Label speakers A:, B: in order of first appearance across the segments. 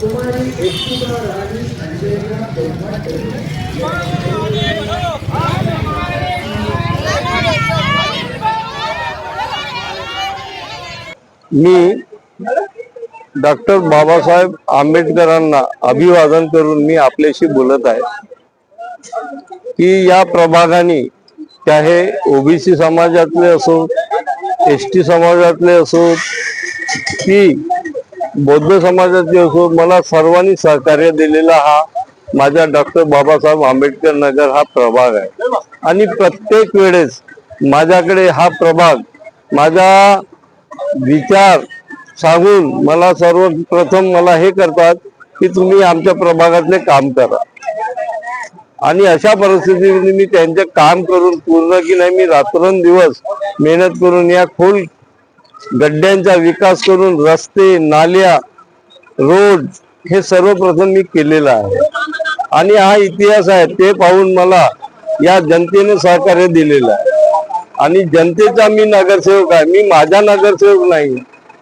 A: तुम्हारी एक रानी अंजया ब्रह्मकर
B: मी डॉक्टर बाबासाहेब आंबेडकरांना अभिवादन करून मी आपल्याशी बोलत आहे. की या प्रभागाने चाहे ओबीसी समाजातले असो एस टी समाजातले असो की बौद्ध समाजातले असो मला सर्वांनी सहकार्य दिलेला हा माझ्या डॉक्टर बाबासाहेब आंबेडकर नगर हा प्रभाग आहे. आणि प्रत्येक वेळेस माझ्याकडे हा प्रभाग माझ्या विचार सांगून मला सर्वप्रथम मला हे करतात की तुम्ही आमच्या प्रभागातले काम करा. आणि अशा परिस्थितीमध्ये मी त्यांचे काम करून पूर्ण की नाही मी रात्रंदिवस मेहनत करून या खोल गड्ड्यांचा विकास करून रस्ते नाल्या रोड हे सर्वप्रथम मी केलेलं आहे. आणि हा इतिहास आहे ते पाहून मला या जनतेने सहकार्य दिलेलं आहे. आणि जनतेचा मी नगरसेवक आहे. मी माझा नगरसेवक नाही.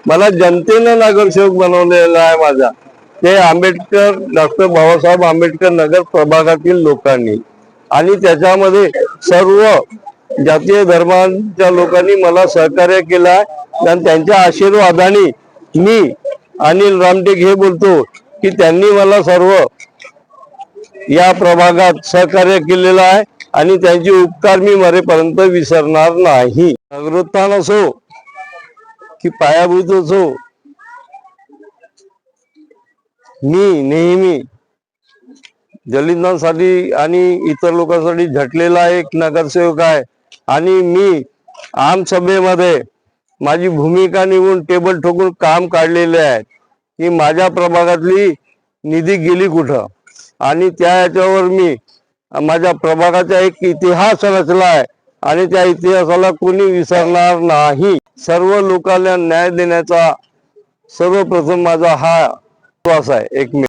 B: मला जनतेनं नगरसेवक बनवलेला आहे माझा. ते आंबेडकर डॉक्टर बाबासाहेब आंबेडकर नगर प्रभागातील लोकांनी. आणि त्याच्यामध्ये सर्व जातीय धर्मांच्या लोकांनी मला सहकार्य केलं आहे. आणि त्यांच्या आशीर्वादाने मी अनिल रामटेक हे बोलतो की त्यांनी मला सर्व या प्रभागात सहकार्य केलेलं आहे. आणि त्यांचे उपकार मी मरेपर्यंत विसरणार नाही. नगरोत्थान असो की पायाभूत असो. मी नेहमी दलितांसाठी आणि इतर लोकांसाठी झटलेला एक नगरसेवक आहे. आणि मी आमसभेमध्ये माझी भूमिका निघून टेबल ठोकून काम काढलेले आहे की माझ्या प्रभागातली निधी गेली कुठं? आणि त्या याच्यावर मी माझ्या प्रभागाचा एक इतिहास रचला आहे आणि त्या इतिहासाला कोणी विसरणार नाही. सर्व लोकांना न्याय देण्याचा सर्वप्रथम माझा हा विश्वास आहे. एकमेव